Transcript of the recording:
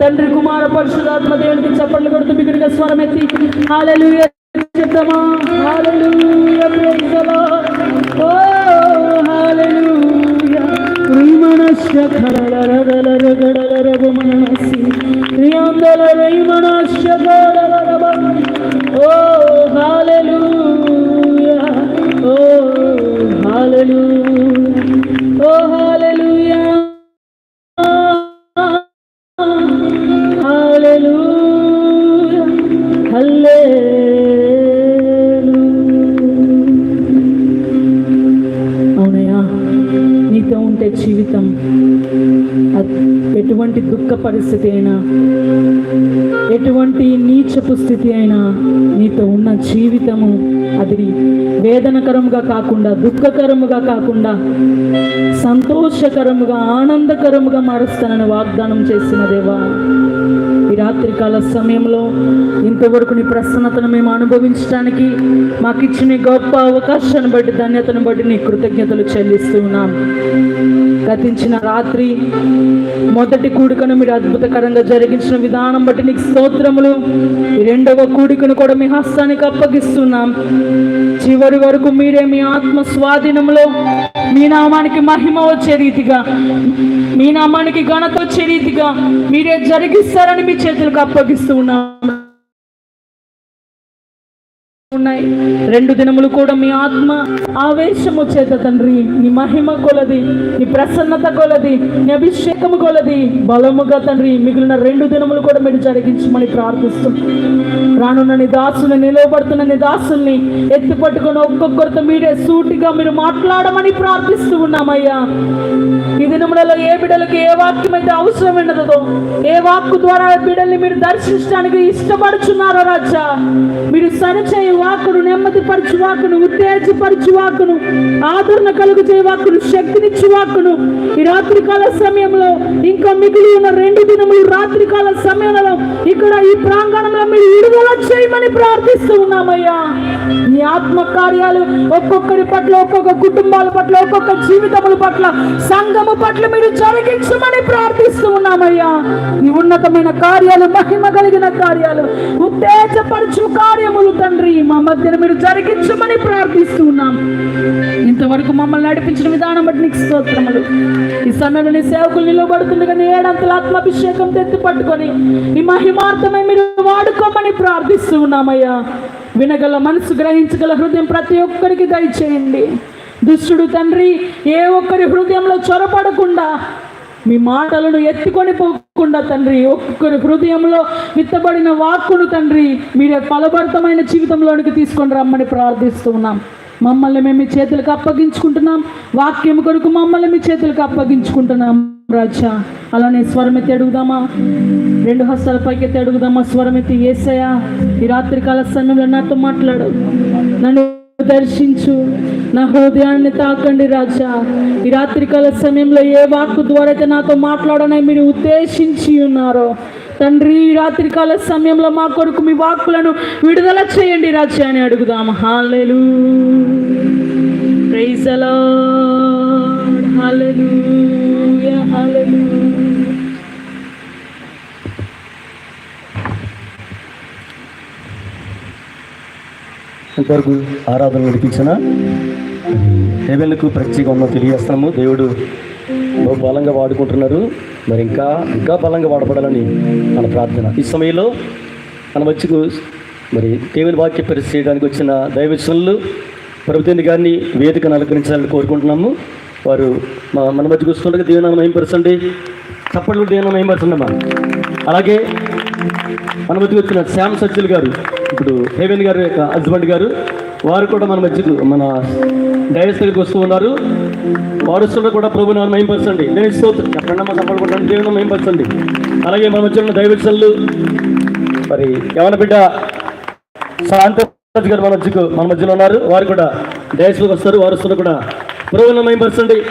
తండ్రి కుమార పరిశుధాత్మ దేవునికి చప్పట్లు కొడుతూ బిగుడిగా స్వరం ఎత్తి చెప్తామా? ఓ నీతో జీవితం ఎటువంటి దుఃఖ పరిస్థితి అయినా ఎటువంటి నీచపు స్థితి అయినా నీతో ఉన్న జీవితము అది వేదనకరముగా కాకుండా దుఃఖకరముగా కాకుండా సంతోషకరముగా ఆనందకరముగా మారుస్తానని వాగ్దానం చేసిన దేవా. ఈ రాత్రికాల సమయంలో ఇంతవరకు నీ ప్రసన్నతను మేము అనుభవించడానికి మాకు ఇచ్చిన గొప్ప అవకాశాన్ని బట్టి ధన్యతను బట్టి నీ కృతజ్ఞతలు చెల్లిస్తూ ఉన్నాం. గతించిన రాత్రి మొదటి కూడికను మీరు అద్భుతకరంగా జరిగించిన విధానం బట్టి నీకు స్తోత్రములు. రెండవ కూడికను కూడా మీ హస్తానికి అప్పగిస్తున్నాం. చివరి వరకు మీరే మీ ఆత్మ స్వాధీనంలో మీ నామానికి మహిమ వచ్చే రీతిగా మీ నామానికి ఘనత వచ్చే రీతిగా మీరే జరిగిస్తారని మీ చేతులకు అప్పగిస్తూ ఉన్నాం. ఉన్నాయి. రెండు దినములు కూడా మీ ఆత్మ ఆవేశము చేత తండ్రి నీ మహిమ కొలది నీ ప్రసన్నత కొలది నీ అభిషేకము కొలది. బలముగా తండ్రి మిగిలిన రెండు దినములు కూడా మీరు జరిగించమని ప్రార్థిస్తు రానున్న నీ దాసుని నిలవబడుతున్న నీ దాసుల్ని ఎత్తిపట్టుకుని ఒక్కొక్కరితో మీరే సూటిగా మీరు మాట్లాడమని ప్రార్థిస్తూ ఉన్నామయ్యా. ఈ దినములలో ఏ బిడ్డలకు ఏ వాక్యం అయితే అవసరమైనదో ఏ వాక్కు ద్వారా బిడ్డల్ని మీరు దర్శించడానికి ఇష్టపడుచున్నారో రాజా మీరు సరిచేయ వాక్కును నెమ్మదిపరచు వాక్కును ఉత్తేజపరచు వాక్కును ఆదరణ కలుగు చేయ వాక్కును శక్తినిచ్చు వాక్కును ఈ రాత్రికాల సమయంలో ఇంకా మిగిలి ఉన్న రెండు దినములు రాత్రికాల సమయంలో ఇక్కడ ఈ ప్రాంగణంలో మీరు విడుదల చేయమని ప్రార్థిస్తూ ఉన్నామయ్యా. నీ ఆత్మ కార్యాలు ఒక్కొక్కరి పట్ల ఒక్కొక్క కుటుంబాల పట్ల ఒక్కొక్క జీవితముల పట్ల సంఘము పట్ల మీరు జరిగించమని ప్రార్థిస్తూ ఉన్నామయ్యా. ఈ ఉన్నతమైన కార్యాలు మహిమ కలిగిన కార్యాలు ఉత్తేజపరచు కార్యములు తండ్రి. మా మధ్యన మీరు జరిగించమని ప్రార్థిస్తూ ఉన్నాం ఇంతవరకు మమ్మల్ని నడిపించిన విధానం బట్టి నీకు స్తోత్రములు. ఈ సమయంలో నీ సేవకులు నిలబడుతుండగా నీ ఏడంతల ఆత్మాభిషేకం తెత్తి పట్టుకొని ఈ మహిమార్థమై మీరు వాడుకోమని ప్రార్థిస్తూ ఉన్నామయ్యా వినగల మనసు గ్రహించగల హృదయం ప్రతి ఒక్కరికి దయచేయండి. దుష్టుడు తండ్రి ఏ ఒక్కరి హృదయంలో చొరపడకుండా మీ మాటలను ఎత్తుకొని పోకుండా తండ్రి ఒక్కొక్కరి హృదయంలో విత్తబడిన వాక్కును తండ్రి మీరే ఫలభరితమైన జీవితంలోనికి తీసుకొని రమ్మని ప్రార్థిస్తూ ఉన్నాం మమ్మల్ని మేము మీ చేతులకు అప్పగించుకుంటున్నాం. వాక్యం కొరకు మమ్మల్ని మీ చేతులకు అప్పగించుకుంటున్నాం రాజా. అలానే స్వరమెత్తి అడుగుదామా? రెండు హస్తాల పైకి అడుగుదామా? స్వరమెత్తి ఏసయా ఈ రాత్రికాల సమయంలో నాతో మాట్లాడు. నన్ను దర్శించు. నా హృదయాన్ని తాకండి రాజా. ఈ రాత్రికాల సమయంలో ఏ వాక్కు ద్వారా అయితే నాతో మాట్లాడనని మీరు ఉద్దేశించి ఉన్నారో తండ్రి ఈ రాత్రికాల సమయంలో మా కొరకు మీ వాక్కులను విడుదల చేయండి రాజా అని అడుగుదాం. హాలెలు ప్రైజలా హాలెలు కొరకు ఆరాధన నడిపించిన హెవెన్లకు ప్రత్యేక ఉన్న తెలియజేస్తాము. దేవుడు బలంగా వాడుకుంటున్నారు. మరి ఇంకా ఇంకా బలంగా వాడబడాలని మన ప్రార్థన. ఈ సమయంలో మన మధ్యకు మరి దేవుని వాక్య పరిస్థితి చేయడానికి వచ్చిన దైవచనులు ప్రభుత్వ గారిని వేదికను అలంకరించాలని కోరుకుంటున్నాము. వారు మా మన మధ్యకు వస్తుండగా దేవుని తప్పట్లో చప్పట్లు ఏం మహింపరచండమ్మా అలాగే మన మధ్యకు వచ్చిన శ్యామ్ సజ్జల్ గారు ఇప్పుడు హేవెన్ గారు యొక్క హస్బెండ్ గారు వారు కూడా మన మధ్యకు మన డైరెస్ దగ్గరికి వస్తూ ఉన్నారు. వారు కూడా ప్రభు నాన్న మహింపరచండి నేను స్తోత్రం ఎక్కడన్నా సంపడుకుంటాను దేవుని మహింపరచండి అలాగే మన మధ్య ఉన్న దైవచనులు మరి యవన బిడ్డ శాంత గారు మన మధ్యకు మన మధ్యలో ఉన్నారు. వారు కూడా డైరెస్లోకి వస్తారు. వారు కూడా ప్రభుత్వం మహింపరచండి